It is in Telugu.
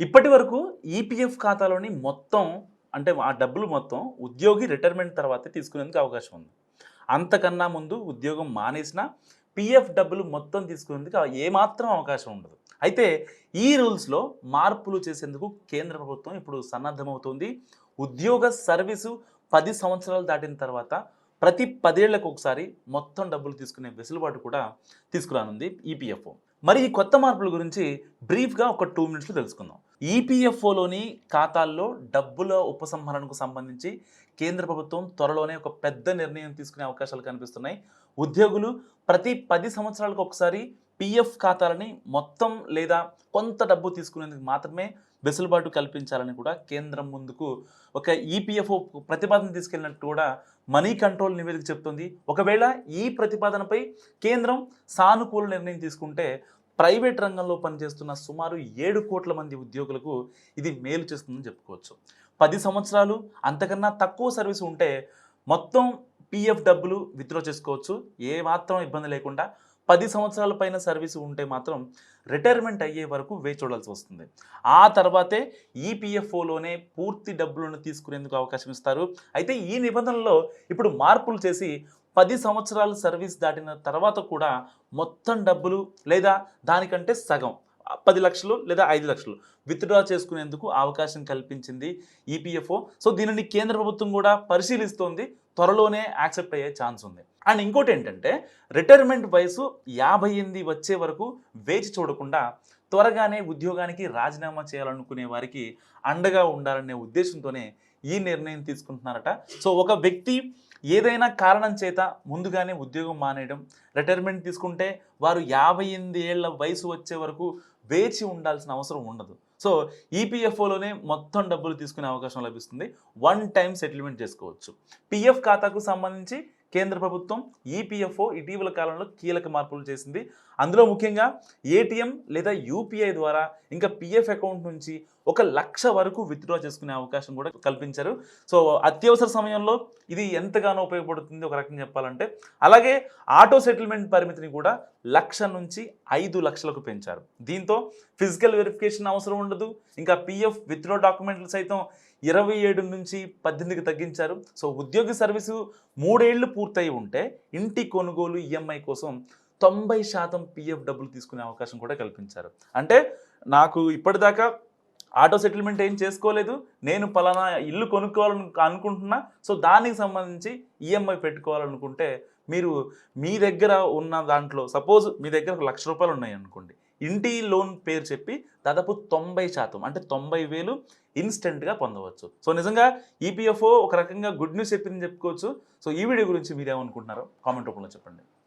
ఇప్పటి వరకు ఈపీఎఫ్ ఖాతాలోని మొత్తం అంటే ఆ డబ్బులు మొత్తం ఉద్యోగి రిటైర్మెంట్ తర్వాతే తీసుకునేందుకు అవకాశం ఉంది. అంతకన్నా ముందు ఉద్యోగం మానేసినా పిఎఫ్ డబ్బులు మొత్తం తీసుకునేందుకు ఏమాత్రం అవకాశం ఉండదు. అయితే ఈ రూల్స్లో మార్పులు చేసేందుకు కేంద్ర ప్రభుత్వం ఇప్పుడు సన్నద్ధమవుతోంది. ఉద్యోగ సర్వీసు పది సంవత్సరాలు దాటిన తర్వాత ప్రతి పదేళ్ళకు ఒకసారి మొత్తం డబ్బులు తీసుకునే వెసులుబాటు కూడా తీసుకురానుంది ఈపీఎఫ్ఓ మరి ఈ కొత్త మార్పుల గురించి బ్రీఫ్గా ఒక టూ మినిట్స్లో తెలుసుకుందాం. ఈపీఎఫ్ఓలోని ఖాతాల్లో డబ్బుల ఉపసంహరణకు సంబంధించి కేంద్ర ప్రభుత్వం త్వరలోనే ఒక పెద్ద నిర్ణయం తీసుకునే అవకాశాలు కనిపిస్తున్నాయి. ఉద్యోగులు ప్రతి పది సంవత్సరాలకు ఒకసారి పిఎఫ్ ఖాతాలని మొత్తం లేదా కొంత డబ్బు తీసుకునేందుకు మాత్రమే వెసులుబాటు కల్పించాలని కూడా కేంద్రం ముందుకు ఒక ఈపీఎఫ్ఓ ప్రతిపాదన తీసుకెళ్ళినట్టు కూడా మనీ కంట్రోల్ నివేదిక చెప్తుంది. ఒకవేళ ఈ ప్రతిపాదనపై కేంద్రం సానుకూల నిర్ణయం తీసుకుంటే ప్రైవేట్ రంగంలో పనిచేస్తున్న సుమారు ఏడు కోట్ల మంది ఉద్యోగులకు ఇది మేలు చేస్తుందని చెప్పుకోవచ్చు. పది సంవత్సరాలు అంతకన్నా తక్కువ సర్వీస్ ఉంటే మొత్తం పిఎఫ్ డబ్బులు విత్డ్రా చేసుకోవచ్చు. ఏ మాత్రం ఇబ్బంది లేకుండా పది సంవత్సరాల పైన సర్వీస్ ఉంటే మాత్రం రిటైర్మెంట్ అయ్యే వరకు వేచి చూడాల్సి వస్తుంది. ఆ తర్వాతే ఈపీఎఫ్ఓలోనే పూర్తి డబ్బులను తీసుకునేందుకు అవకాశం ఇస్తారు. అయితే ఈ నిబంధనలో ఇప్పుడు మార్పులు చేసి పది సంవత్సరాలు సర్వీస్ దాటిన తర్వాత కూడా మొత్తం డబ్బులు లేదా దానికంటే సగం పది లక్షలు లేదా ఐదు లక్షలు విత్డ్రా చేసుకునేందుకు అవకాశం కల్పించింది ఈపీఎఫ్ఓ సో దీనిని కేంద్ర ప్రభుత్వం కూడా పరిశీలిస్తోంది. త్వరలోనే యాక్సెప్ట్ అయ్యే ఛాన్స్ ఉంది. అండ్ ఇంకోటి ఏంటంటే రిటైర్మెంట్ వయసు యాభై ఎనిమిది వచ్చే వరకు వేచి చూడకుండా త్వరగానే ఉద్యోగానికి రాజీనామా చేయాలనుకునే వారికి అండగా ఉండాలనే ఉద్దేశంతోనే ఈ నిర్ణయం తీసుకుంటున్నారట. సో ఒక వ్యక్తి ఏదైనా కారణం చేత ముందుగానే ఉద్యోగం మానేయడం రిటైర్మెంట్ తీసుకుంటే వారు యాభై ఎనిమిది ఏళ్ళ వయసు వచ్చే వరకు వేచి ఉండాల్సిన అవసరం ఉండదు. సో ఈపీఎఫ్ఓలోనే మొత్తం డబ్బులు తీసుకునే అవకాశం లభిస్తుంది. వన్ టైం సెటిల్మెంట్ చేసుకోవచ్చు. పిఎఫ్ ఖాతాకు సంబంధించి కేంద్ర ప్రభుత్వం ఈపీఎఫ్ఓ ఇటీవల కాలంలో కీలక మార్పులు చేసింది. అందులో ముఖ్యంగా ఏటీఎం లేదా యూపీఐ ద్వారా ఇంకా పిఎఫ్ అకౌంట్ నుంచి ఒక లక్ష వరకు విత్డ్రా చేసుకునే అవకాశం కూడా కల్పించారు. సో అత్యవసర సమయంలో ఇది ఎంతగానో ఉపయోగపడుతుంది ఒక రకంగా చెప్పాలంటే. అలాగే ఆటో సెటిల్మెంట్ పరిమితిని కూడా లక్ష నుంచి ఐదు లక్షలకు పెంచారు. దీంతో ఫిజికల్ వెరిఫికేషన్ అవసరం ఉండదు. ఇంకా పిఎఫ్ విత్డ్రా డాక్యుమెంట్లు సైతం ఇరవై ఏడు నుంచి పద్దెనిమిదికి తగ్గించారు. సో ఉద్యోగి సర్వీసు మూడేళ్ళు పూర్తయి ఉంటే ఇంటి కొనుగోలు ఈఎంఐ కోసం తొంభై శాతం పిఎఫ్ డబ్బులు తీసుకునే అవకాశం కూడా కల్పించారు. అంటే నాకు ఇప్పటిదాకా ఆటో సెటిల్మెంట్ ఏం చేసుకోలేదు నేను పలానా ఇల్లు కొనుక్కోవాలని అనుకుంటున్నా సో దానికి సంబంధించి ఈఎంఐ పెట్టుకోవాలనుకుంటే మీరు మీ దగ్గర ఉన్న దాంట్లో సపోజ్ మీ దగ్గర ఒక లక్ష రూపాయలు ఉన్నాయి అనుకోండి ఇంటి లోన్ పేరు చెప్పి దాదాపు తొంభై శాతం అంటే తొంభై వేలు ఇన్స్టెంట్గా పొందవచ్చు. సో నిజంగా ఈపీఎఫ్ఓ ఒక రకంగా గుడ్ న్యూస్ చెప్పిందని చెప్పుకోవచ్చు. సో ఈ వీడియో గురించి మీరేమనుకుంటున్నారో కామెంట్ రూపంలో చెప్పండి.